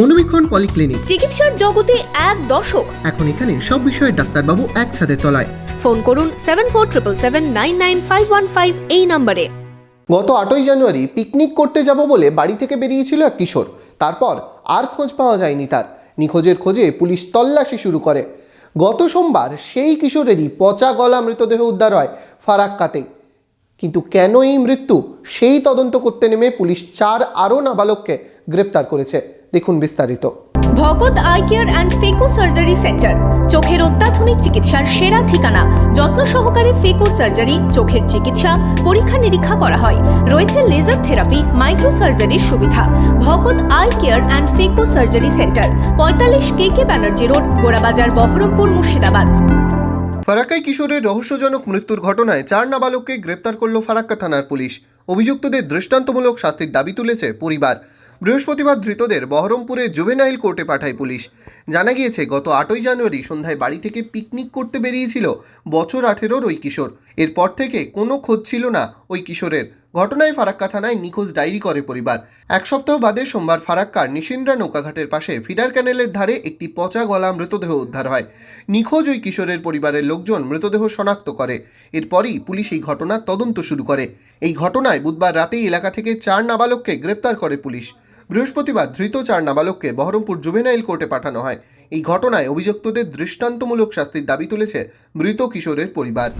মনোবীক্ষণ polyclinic. চিকিৎসার জগতে এক দশক এখন এখানে সব বিষয়ে ডাক্তারবাবু একসাথে তলায়। ফোন করুন seven four triple seven nine nine five one five এই নম্বরে। গত আটই জানুয়ারি পিকনিক করতে যাব বলে বাড়ি থেকে বেরিয়েছিল এক কিশোর। তারপর আর খোঁজ পাওয়া যায়নি তার। নিখোঁজের খোঁজে পুলিশ তল্লাশি শুরু করে। গত সোমবার সেই কিশোরেরই পচা গলা মৃতদেহ উদ্ধার হয় ফারাক্কাতে কিন্তু কেন এই মৃত্যু? সেই তদন্ত করতে নেমে পুলিশ চার আরও নাবালককে গ্রেপ্তার করেছে। দেখুন বিস্তারিত। Bhagat eye care and phaco surgery centre চোখের অত্যাধুনিক চিকিৎসার সেরা ঠিকানা। যত্ন সহকারে ফেকো সার্জারি চোখের চিকিৎসা পরীক্ষা নিরীক্ষা করা হয়। রয়েছে লেজার থেরাপি মাইক্রো সার্জারির সুবিধা। Bhagat eye care and phaco surgery centre পঁয়তাল্লিশ K K Banerjee road Gorabazar Berhampore Murshidabad. ফারাক্কায় কিশোরের রহস্যজনক মৃত্যুর ঘটনায় চার নাবালককে গ্রেপ্তার করল ফারাক্কা থানার পুলিশ। অভিযুক্তদের দৃষ্টান্তমূলক শাস্তির দাবি তুলেছে পরিবার। বৃহস্পতিবার ধৃতদের বহরমপুরে জুভেনাইল কোর্টে পাঠায় পুলিশ। জানা গিয়েছে, গত আটই জানুয়ারি সন্ধ্যায় বাড়ি থেকে পিকনিক করতে বেরিয়েছিল বছর আঠেরোর ওই কিশোর। এরপর থেকে কোনো খোঁজ ছিল না ওই কিশোরের। ঘটনায় ফারাক্কা থানায় নিখোঁজ ডায়েরি করে পরিবার। এক সপ্তাহ বাদে সোমবার ফারাক্কার নিশিন্দ্রা নৌকাঘাটের পাশে ফিডার ক্যানেলের ধারে একটি পচা গলা মৃতদেহ উদ্ধার হয়। নিখোঁজ ওই কিশোরের পরিবারের লোকজন মৃতদেহ শনাক্ত করে। এরপরই পুলিশ এই ঘটনার তদন্ত শুরু করে। এই ঘটনায় বুধবার রাতেই এলাকা থেকে চার নাবালককে গ্রেপ্তার করে পুলিশ। বৃহস্পতিবার ধৃত চার নাবালককে বহরমপুর জুভেনাইল কোর্টে পাঠানো হয়। এই ঘটনায় অভিযুক্তদের দৃষ্টান্তমূলক শাস্তির দাবি তুলেছে মৃত কিশোরের পরিবার।